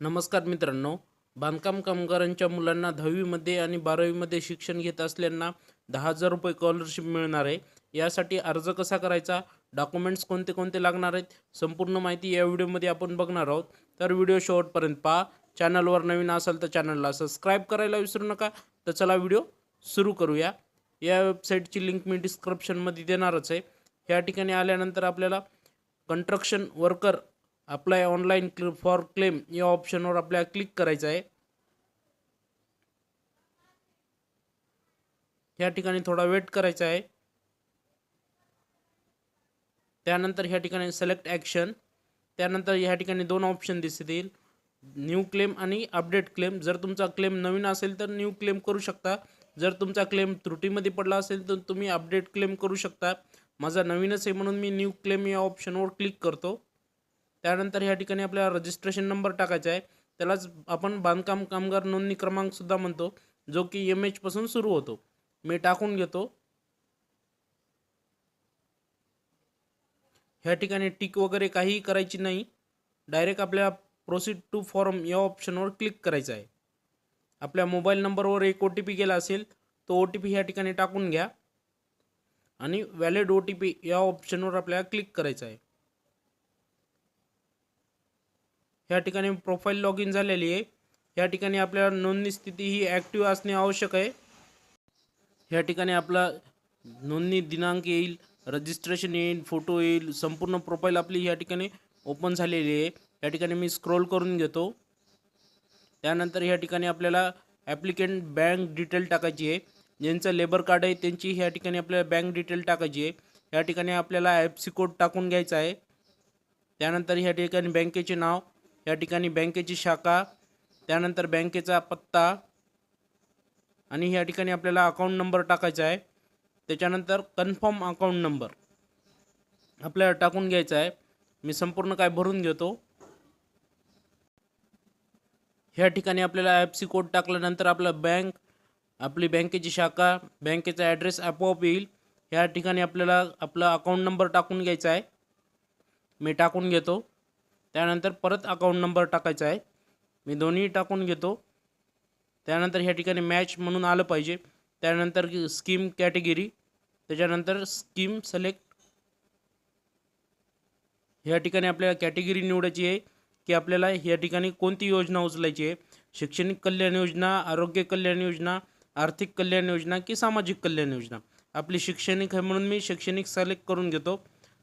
नमस्कार मित्रांनो. बांधकाम कामगारांच्या मुलांना दहावीमध्ये आणि बारावीमध्ये शिक्षण घेत असल्यांना दहा हजार रुपये स्कॉलरशिप मिळणार आहे. यासाठी अर्ज कसा करायचा? डॉक्युमेंट्स कोणते कोणते लागणार आहेत? संपूर्ण माहिती या व्हिडिओमध्ये आपण बघणार आहोत. तर व्हिडिओ शेवटपर्यंत पहा. चॅनलवर नवीन असाल तर चॅनलला सबस्क्राईब करायला विसरू नका. तर चला व्हिडिओ सुरू करूया. या वेबसाईटची लिंक मी डिस्क्रिप्शनमध्ये देणारच आहे. या ठिकाणी आल्यानंतर आपल्याला कंस्ट्रक्शन वर्कर अप्लाय ऑनलाईन क्ल फॉर क्लेम या ऑप्शनवर आपल्याला क्लिक करायचं आहे. या ठिकाणी थोडा वेट करायचा आहे. त्यानंतर ह्या ठिकाणी सिलेक्ट ॲक्शन त्यानंतर ह्या ठिकाणी दोन ऑप्शन दिसतील. न्यू क्लेम आणि अपडेट क्लेम जर तुमचा क्लेम नवीन असेल तर न्यू क्लेम करू शकता. जर तुमचा क्लेम त्रुटीमध्ये पडला असेल तर तुम्ही अपडेट क्लेम करू शकता. माझा नवीनच आहे म्हणून मी न्यू क्लेम या ऑप्शनवर क्लिक करतो. त्यानंतर ह्या ठिकाणी आपल्याला रजिस्ट्रेशन नंबर टाकायचा आहे. त्यालाच आपण बांधकाम कामगार नोंदणी क्रमांकसुद्धा म्हणतो जो की एम एचपासून सुरू होतो. मी टाकून घेतो. ह्या ठिकाणी टिक वगैरे काहीही करायची नाही. डायरेक्ट आपल्याला प्रोसीड टू फॉर्म या ऑप्शनवर क्लिक करायचं आहे. आपल्या मोबाईल नंबरवर एक ओ टी पी गेला असेल तो ओ टी पी ह्या ठिकाणी टाकून घ्या. आणि व्हॅलिड ओ टी पी या ऑप्शनवर आपल्याला क्लिक करायचं आहे. ह्या ठिकाणी प्रोफाईल लॉग इन झालेली आहे. या ठिकाणी आपल्याला नोंदणी स्थिती ही ॲक्टिव्ह असणे आवश्यक आहे. ह्या ठिकाणी आपला नोंदणी दिनांक येईल रजिस्ट्रेशन येईल फोटो येईल संपूर्ण प्रोफाईल आपली या ठिकाणी ओपन झालेली आहे. या ठिकाणी मी स्क्रोल करून घेतो. त्यानंतर ह्या ठिकाणी आपल्याला ॲप्लिकेंट बँक डिटेल टाकायची आहे. ज्यांचं लेबर कार्ड आहे त्यांची ह्या ठिकाणी आपल्याला बँक डिटेल टाकायची आहे. या ठिकाणी आपल्याला एफ सी कोड टाकून घ्यायचा आहे. त्यानंतर ह्या ठिकाणी बँकेचे नाव या ठिकाणी बँकेची शाखा त्यानंतर बँकेचा पत्ता आणि ह्या ठिकाणी आपल्याला अकाउंट नंबर टाकायचा आहे. त्याच्यानंतर कन्फर्म अकाउंट नंबर आपल्याला टाकून घ्यायचा आहे. मी संपूर्ण काय भरून घेतो. ह्या ठिकाणी आपल्याला एफ सी कोड टाकल्यानंतर आपलं बँक आपली बँकेची शाखा बँकेचा ॲड्रेस आपोआप येईल. ह्या ठिकाणी आपल्याला आपला अकाउंट नंबर टाकून घ्यायचा आहे. मी टाकून घेतो. त्यानंतर परत अकाउंट नंबर टाकायचा आहे. मी दोन्ही टाकून घेतो. त्यानंतर ह्या ठिकाणी मॅच म्हणून आलं पाहिजे. त्यानंतर स्कीम कॅटेगरी त्याच्यानंतर स्कीम सिलेक्ट ह्या ठिकाणी आपल्याला कॅटेगरी निवडायची आहे की आपल्याला ह्या ठिकाणी कोणती योजना उचलायची आहे? शैक्षणिक कल्याण योजना आरोग्य कल्याण योजना आर्थिक कल्याण योजना की सामाजिक कल्याण योजना? आपली शैक्षणिक आहे म्हणून मी शैक्षणिक सिलेक्ट करून घेतो.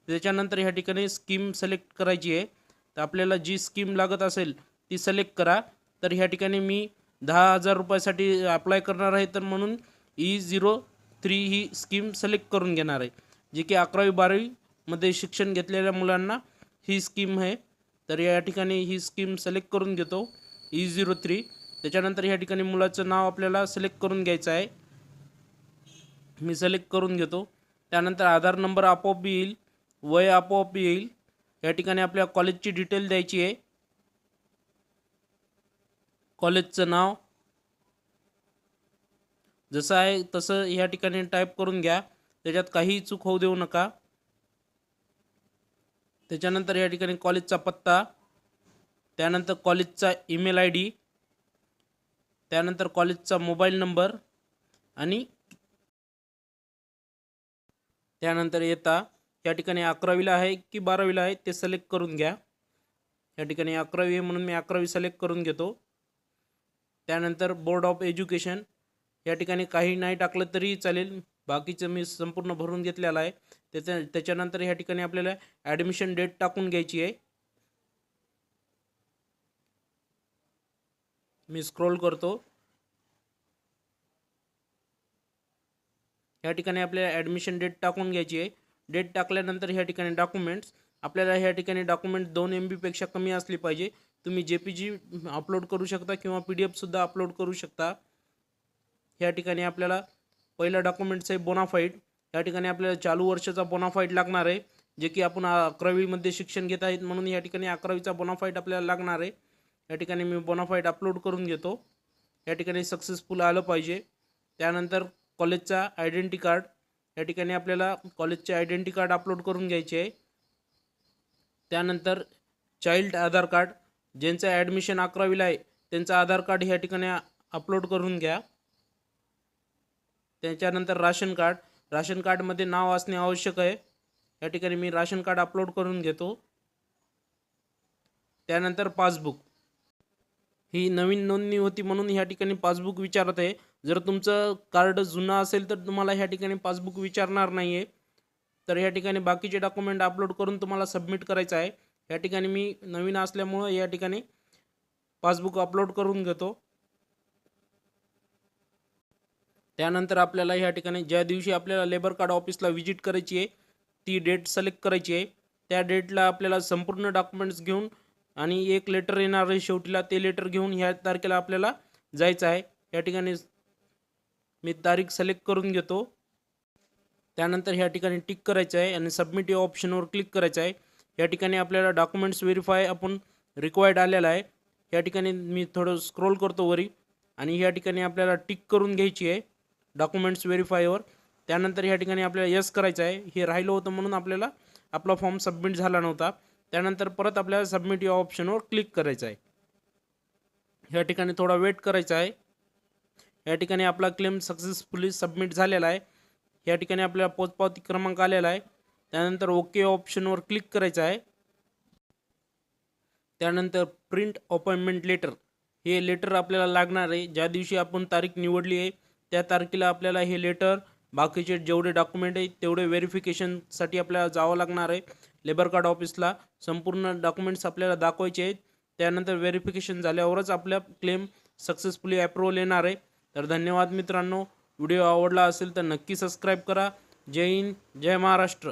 त्याच्यानंतर ह्या ठिकाणी स्कीम सिलेक्ट करायची आहे. तर आपल्याला जी स्कीम लागत असेल ती सिलेक्ट करा. तर ह्या ठिकाणी मी दहा हजार रुपयासाठी अप्लाय करणार आहे. तर म्हणून ई झिरो थ्री ही स्कीम सिलेक्ट करून घेणार आहे. जे की अकरावी बारावीमध्ये शिक्षण घेतलेल्या मुलांना ही स्कीम आहे. तर या ठिकाणी ही स्कीम सिलेक्ट करून घेतो. ई झिरो थ्री त्याच्यानंतर ह्या ठिकाणी मुलाचं नाव आपल्याला सिलेक्ट करून घ्यायचं आहे. मी सिलेक्ट करून घेतो. त्यानंतर आधार नंबर आपोआप येईल. वय आपोआप येईल. या ठिकाणी आपल्या कॉलेजची डिटेल द्यायची आहे. कॉलेजचं नाव. जसं आहे तसं ह्या ठिकाणी टाईप करून घ्या. त्याच्यात काहीही चूक होऊ देऊ नका. त्याच्यानंतर या ठिकाणी कॉलेजचा पत्ता. त्यानंतर कॉलेजचा ईमेल आय डी. त्यानंतर कॉलेजचा मोबाईल नंबर. आणि त्यानंतर येता. या ठिकाणी अकरावीला आहे की बारावीला आहे ते सिलेक्ट करून घ्या. या ठिकाणी अकरावी आहे म्हणून मी अकरावी सिलेक्ट करून घेतो. त्यानंतर बोर्ड ऑफ एज्युकेशन या ठिकाणी काही नाही टाकलं तरी चालेल. बाकीचं मी संपूर्ण भरून घेतलेलं आहे. त्याच्या त्याच्यानंतर ह्या ठिकाणी आपल्याला ॲडमिशन डेट टाकून घ्यायची आहे. मी स्क्रोल करतो. या ठिकाणी आपल्याला ॲडमिशन डेट टाकून घ्यायची आहे. डेट टाकल्यानंतर ह्या ठिकाणी डॉक्युमेंट्स आपल्याला ह्या ठिकाणी डॉक्युमेंट दोन एम बीपेक्षा कमी असली पाहिजे. तुम्ही जे पी जी अपलोड करू शकता किंवा पी डी एफसुद्धा अपलोड करू शकता. ह्या ठिकाणी आपल्याला पहिला डॉक्युमेंट्स आहे बोनाफाईड या ठिकाणी आपल्याला चालू वर्षाचा बोनाफाईड लागणार आहे जे की आपण अकरावीमध्ये शिक्षण घेत आहेत म्हणून या ठिकाणी अकरावीचा बोनाफाईड आपल्याला लागणार आहे. या ठिकाणी मी बोनाफाईड अपलोड करून घेतो. या ठिकाणी सक्सेसफुल आलं पाहिजे. त्यानंतर कॉलेजचा आयडेंटी कार्ड या ठिकाणी आपल्याला कॉलेजचे आयडेंटी कार्ड अपलोड करून घ्यायचे आहे. त्यानंतर चाइल्ड आधार कार्ड ज्यांचं ॲडमिशन अकरावीला आहे त्यांचं आधार कार्ड ह्या ठिकाणी अपलोड करून घ्या. त्याच्यानंतर राशन कार्ड राशन कार्डमध्ये नाव असणे आवश्यक आहे. या ठिकाणी मी राशन कार्ड अपलोड करून घेतो. त्यानंतर पासबुक ही नवीन नोंदणी होती म्हणून ह्या ठिकाणी पासबुक विचारत आहे. जर तुमचं कार्ड जुनं असेल तर तुम्हाला ह्या ठिकाणी पासबुक विचारणार नाही आहे तर ह्या ठिकाणी बाकीचे डॉक्युमेंट अपलोड करून तुम्हाला सबमिट करायचं आहे. या ठिकाणी मी नवीन असल्यामुळं या ठिकाणी पासबुक अपलोड करून घेतो. त्यानंतर आपल्याला ह्या ठिकाणी ज्या दिवशी आपल्याला लेबर कार्ड ऑफिसला व्हिजिट करायची आहे ती डेट सिलेक्ट करायची आहे. त्या डेटला आपल्याला संपूर्ण डॉक्युमेंट्स घेऊन आणि एक लेटर येणार आहे शेवटीला ते लेटर घेऊन ह्या तारखेला आपल्याला जायचं आहे. या ठिकाणी मी तारीख सिलेक्ट करून घेतो. त्यानंतर ह्या ठिकाणी टिक करायचं आहे आणि सबमिट या ऑप्शनवर क्लिक करायचं आहे. या ठिकाणी आपल्याला डॉक्युमेंट्स व्हेरीफाय आपण रिक्वायर्ड आलेला आहे. या ठिकाणी मी थोडं स्क्रोल करतो वरी आणि या ठिकाणी आपल्याला टिक करून घ्यायची आहे डॉक्युमेंट्स व्हेरीफायवर त्यानंतर ह्या ठिकाणी आपल्याला यस करायचं आहे. हे राहिलं होतं म्हणून आपल्याला आपला फॉर्म सबमिट झाला नव्हता. त्यानंतर परत आपल्याला सबमिट या ऑप्शनवर क्लिक करायचं आहे. ह्या ठिकाणी थोडा वेट करायचा आहे. या ठिकाणी आपला क्लेम सक्सेसफुली सबमिट झालेला आहे. या ठिकाणी आपल्याला पोचपावती क्रमांक आलेला आहे. त्यानंतर ओके ऑप्शनवर क्लिक करायचं आहे. त्यानंतर प्रिंट अपॉइंटमेंट लेटर हे लेटर आपल्याला लागणार आहे. ज्या दिवशी आपण तारीख निवडली आहे त्या तारखेला आपल्याला हे लेटर बाकीचे जेवढे डॉक्युमेंट आहेत तेवढे व्हेरिफिकेशनसाठी आपल्याला जावं लागणार आहे. लेबर कार्ड ऑफिसला संपूर्ण डॉक्युमेंट्स आपल्याला दाखवायचे आहेत. त्यानंतर व्हेरिफिकेशन झाल्यावरच आपल्या क्लेम सक्सेसफुली अप्रुव्हल येणार आहे. तर धन्यवाद मित्रांनो. व्हिडिओ आवडला असेल तर नक्की सबस्क्राईब करा. जय हिंद जय महाराष्ट्र.